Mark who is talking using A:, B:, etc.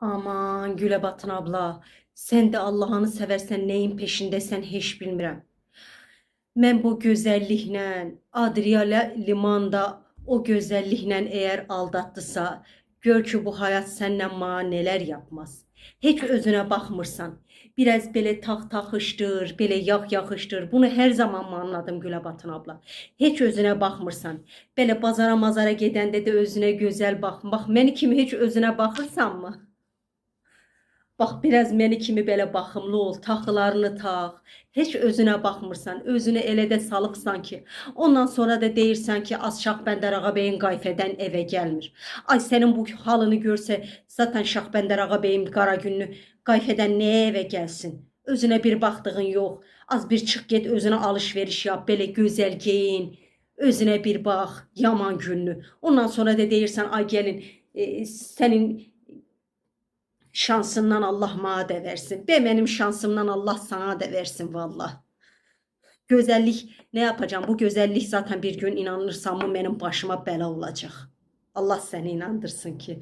A: Aman Gülebatın abla, sen de Allah'ını seversen neyin peşindesen hiç bilmirəm. Mən bu gözəlliklə, Adriya li- limanda o gözəlliklə eğer aldattısa, gör ki bu hayat səndən mənə nelər yapmaz. Heç özünə baxmırsan. Biraz belə tax taxışdır, belə yağ yaxışdır. Bunu hər zaman mı anladım Güləbatın abla. Heç özünə baxmırsan. Belə bazara mazara gedəndə də özünə gözəl bax. Bax məni kimi heç özünə baxırsanmı? Bax biraz məni kimi belə baxımlı ol, taxılarını tax. Heç özünə baxmırsan, özünü elə də salıbsan ki, ondan sonra da deyirsən ki, az Şahbəndər ağa bəyin qayfədən evə gəlmir. Ay sənin bu halını görsə, zaten Şahbəndər ağa bəyin qara gününü qayfədən nəyə evə gəlsin? Özünə bir baxdığın yox. Az bir çıx get özünə alış-veriş yap, belə gözəl geyin. Özünə bir bax, yaman günlü. Ondan sonra da deyirsən, ay gəlin, e, sənin şansından Allah mənə də versin. Be mənim şansımdan Allah sana da versin vallah. Gözəllik ne yapacağım? Bu gözəllik zaten bir gün inanırsanmı mənim başıma bəla olacaq. Allah səni inandırsın ki.